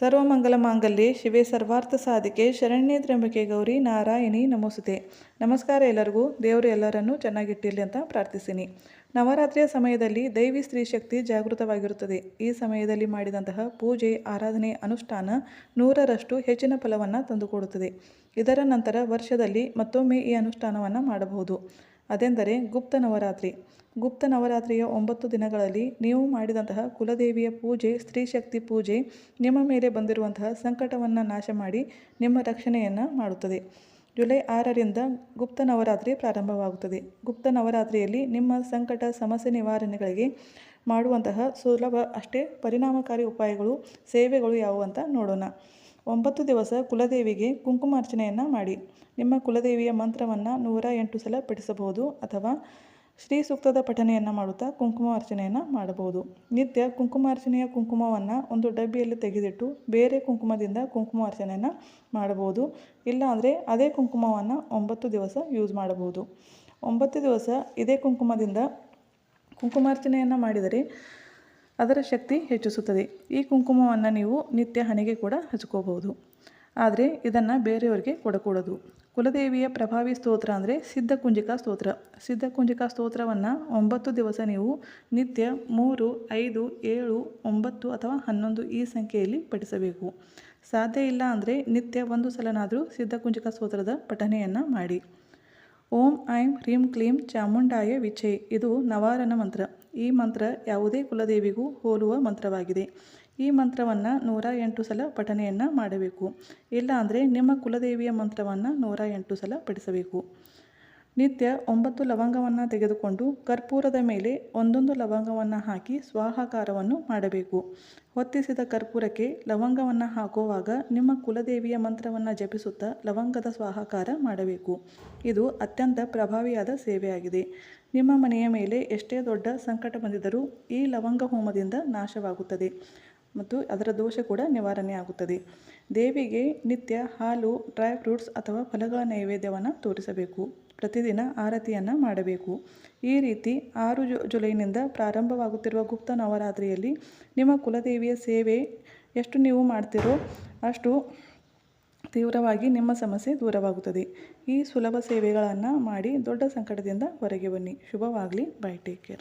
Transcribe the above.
ಸರ್ವಮಂಗಲ ಮಾಂಗಲ್ಯ, ಶಿವೆ ಸರ್ವಾರ್ಥ ಸಾಧಿಕೆ, ಶರಣ್ಯ ತ್ರಂಬಿಕೆ ಗೌರಿ, ನಾರಾಯಣಿ ನಮೋಸುತೆ. ನಮಸ್ಕಾರ ಎಲ್ಲರಿಗೂ, ದೇವರು ಎಲ್ಲರನ್ನೂ ಚೆನ್ನಾಗಿಟ್ಟಿರಲಿ ಅಂತ ಪ್ರಾರ್ಥಿಸಿನಿ. ನವರಾತ್ರಿಯ ಸಮಯದಲ್ಲಿ ದೈವಿ ಸ್ತ್ರೀ ಶಕ್ತಿ ಜಾಗೃತವಾಗಿರುತ್ತದೆ. ಈ ಸಮಯದಲ್ಲಿ ಮಾಡಿದಂತಹ ಪೂಜೆ, ಆರಾಧನೆ, ಅನುಷ್ಠಾನ ನೂರರಷ್ಟು ಹೆಚ್ಚಿನ ಫಲವನ್ನು ತಂದುಕೊಡುತ್ತದೆ. ಇದರ ನಂತರ ವರ್ಷದಲ್ಲಿ ಮತ್ತೊಮ್ಮೆ ಈ ಅನುಷ್ಠಾನವನ್ನು ಮಾಡಬಹುದು. ಅದೆಂದರೆ ಗುಪ್ತ ನವರಾತ್ರಿ. ಗುಪ್ತ ನವರಾತ್ರಿಯ ಒಂಬತ್ತು ದಿನಗಳಲ್ಲಿ ನೀವು ಮಾಡಿದಂತಹ ಕುಲದೇವಿಯ ಪೂಜೆ, ಸ್ತ್ರೀ ಶಕ್ತಿ ಪೂಜೆ, ನಿಮ್ಮ ಮೇಲೆ ಬಂದಿರುವಂತಹ ಸಂಕಟವನ್ನು ನಾಶ ಮಾಡಿ ನಿಮ್ಮ ರಕ್ಷಣೆಯನ್ನು ಮಾಡುತ್ತದೆ. ಜುಲೈ ಆರರಿಂದ ಗುಪ್ತ ನವರಾತ್ರಿ ಪ್ರಾರಂಭವಾಗುತ್ತದೆ. ಗುಪ್ತ ನವರಾತ್ರಿಯಲ್ಲಿ ನಿಮ್ಮ ಸಂಕಟ, ಸಮಸ್ಯೆ ನಿವಾರಣೆಗಳಿಗೆ ಮಾಡುವಂತಹ ಸುಲಭ ಅಷ್ಟೇ ಪರಿಣಾಮಕಾರಿ ಉಪಾಯಗಳು, ಸೇವೆಗಳು ಯಾವುವು ಅಂತ ನೋಡೋಣ. ಒಂಬತ್ತು ದಿವಸ ಕುಲದೇವಿಗೆ ಕುಂಕುಮಾರ್ಚನೆಯನ್ನು ಮಾಡಿ. ನಿಮ್ಮ ಕುಲದೇವಿಯ ಮಂತ್ರವನ್ನು ನೂರ ಎಂಟು ಸಲ ಪಠಿಸಬಹುದು ಅಥವಾ ಶ್ರೀ ಸೂಕ್ತದ ಪಠನೆಯನ್ನು ಮಾಡುತ್ತಾ ಕುಂಕುಮಾರ್ಚನೆಯನ್ನು ಮಾಡಬಹುದು. ನಿತ್ಯ ಕುಂಕುಮಾರ್ಚನೆಯ ಕುಂಕುಮವನ್ನು ಒಂದು ಡಬ್ಬಿಯಲ್ಲಿ ತೆಗೆದಿಟ್ಟು ಬೇರೆ ಕುಂಕುಮದಿಂದ ಕುಂಕುಮಾರ್ಚನೆಯನ್ನು ಮಾಡಬಹುದು. ಇಲ್ಲ ಅಂದರೆ ಅದೇ ಕುಂಕುಮವನ್ನು ಒಂಬತ್ತು ದಿವಸ ಯೂಸ್ ಮಾಡಬಹುದು. ಒಂಬತ್ತು ದಿವಸ ಇದೇ ಕುಂಕುಮದಿಂದ ಕುಂಕುಮಾರ್ಚನೆಯನ್ನು ಮಾಡಿದರೆ ಅದರ ಶಕ್ತಿ ಹೆಚ್ಚಿಸುತ್ತದೆ. ಈ ಕುಂಕುಮವನ್ನು ನೀವು ನಿತ್ಯ ಹಣೆಗೆ ಕೂಡ ಹಚ್ಕೋಬಹುದು. ಆದರೆ ಇದನ್ನು ಬೇರೆಯವರಿಗೆ ಕೊಡಕೂಡದು. ಕುಲದೇವಿಯ ಪ್ರಭಾವಿ ಸ್ತೋತ್ರ ಅಂದರೆ ಸಿದ್ಧಕುಂಜಿಕಾ ಸ್ತೋತ್ರ. ಸಿದ್ಧಕುಂಜಿಕಾ ಸ್ತೋತ್ರವನ್ನು ಒಂಬತ್ತು ದಿವಸ ನೀವು ನಿತ್ಯ ಮೂರು, ಐದು, ಏಳು, ಒಂಬತ್ತು ಅಥವಾ ಹನ್ನೊಂದು ಈ ಸಂಖ್ಯೆಯಲ್ಲಿ ಪಠಿಸಬೇಕು. ಸಾಧ್ಯ ಇಲ್ಲ ಅಂದರೆ ನಿತ್ಯ ಒಂದು ಸಲನಾದರೂ ಸಿದ್ಧಕುಂಜಿಕಾ ಸ್ತೋತ್ರದ ಪಠನೆಯನ್ನು ಮಾಡಿ. ಓಂ ಐಂ ಹ್ರೀಂ ಕ್ಲೀಂ ಚಾಮುಂಡಾಯ ವಿಛೆ ಇದು ನವಾರನ ಮಂತ್ರ. ಈ ಮಂತ್ರ ಯಾವುದೇ ಕುಲದೇವಿಗೂ ಹೋಲುವ ಮಂತ್ರವಾಗಿದೆ. ಈ ಮಂತ್ರವನ್ನು ನೂರ ಎಂಟು ಸಲ ಪಠನೆಯನ್ನು ಮಾಡಬೇಕು. ಇಲ್ಲಾಂದರೆ ನಿಮ್ಮ ಕುಲದೇವಿಯ ಮಂತ್ರವನ್ನು ನೂರ ಎಂಟು ಸಲ ಪಠಿಸಬೇಕು. ನಿತ್ಯ ಒಂಬತ್ತು ಲವಂಗವನ್ನು ತೆಗೆದುಕೊಂಡು ಕರ್ಪೂರದ ಮೇಲೆ ಒಂದೊಂದು ಲವಂಗವನ್ನು ಹಾಕಿ ಸ್ವಾಹಾಕಾರವನ್ನು ಮಾಡಬೇಕು. ಹೊತ್ತಿಸಿದ ಕರ್ಪೂರಕ್ಕೆ ಲವಂಗವನ್ನು ಹಾಕುವಾಗ ನಿಮ್ಮ ಕುಲದೇವಿಯ ಮಂತ್ರವನ್ನು ಜಪಿಸುತ್ತಾ ಲವಂಗದ ಸ್ವಾಹಾಕಾರ ಮಾಡಬೇಕು. ಇದು ಅತ್ಯಂತ ಪ್ರಭಾವಿಯಾದ ಸೇವೆಯಾಗಿದೆ. ನಿಮ್ಮ ಮನೆಯ ಮೇಲೆ ಎಷ್ಟೇ ದೊಡ್ಡ ಸಂಕಟ ಬಂದಿದ್ದರೂ ಈ ಲವಂಗ ಹೋಮದಿಂದ ನಾಶವಾಗುತ್ತದೆ. ಮತ್ತು ಅದರ ದೋಷ ಕೂಡ ನಿವಾರಣೆ ಆಗುತ್ತದೆ. ದೇವಿಗೆ ನಿತ್ಯ ಹಾಲು, ಡ್ರೈ ಫ್ರೂಟ್ಸ್ ಅಥವಾ ಫಲಗಳ ನೈವೇದ್ಯವನ್ನು ತೋರಿಸಬೇಕು. ಪ್ರತಿದಿನ ಆರತಿಯನ್ನು ಮಾಡಬೇಕು. ಈ ರೀತಿ ಆರು ಜು, ಜುಲೈನಿಂದ ಪ್ರಾರಂಭವಾಗುತ್ತಿರುವ ಗುಪ್ತ ನವರಾತ್ರಿಯಲ್ಲಿ ನಿಮ್ಮ ಕುಲದೇವಿಯ ಸೇವೆ ಎಷ್ಟು ನೀವು ಮಾಡ್ತೀರೋ ಅಷ್ಟು ತೀವ್ರವಾಗಿ ನಿಮ್ಮ ಸಮಸ್ಯೆ ದೂರವಾಗುತ್ತದೆ. ಈ ಸುಲಭ ಸೇವೆಗಳನ್ನು ಮಾಡಿ ದೊಡ್ಡ ಸಂಕಟದಿಂದ ಹೊರಗೆ ಬನ್ನಿ. ಶುಭವಾಗಲಿ. Bye take care.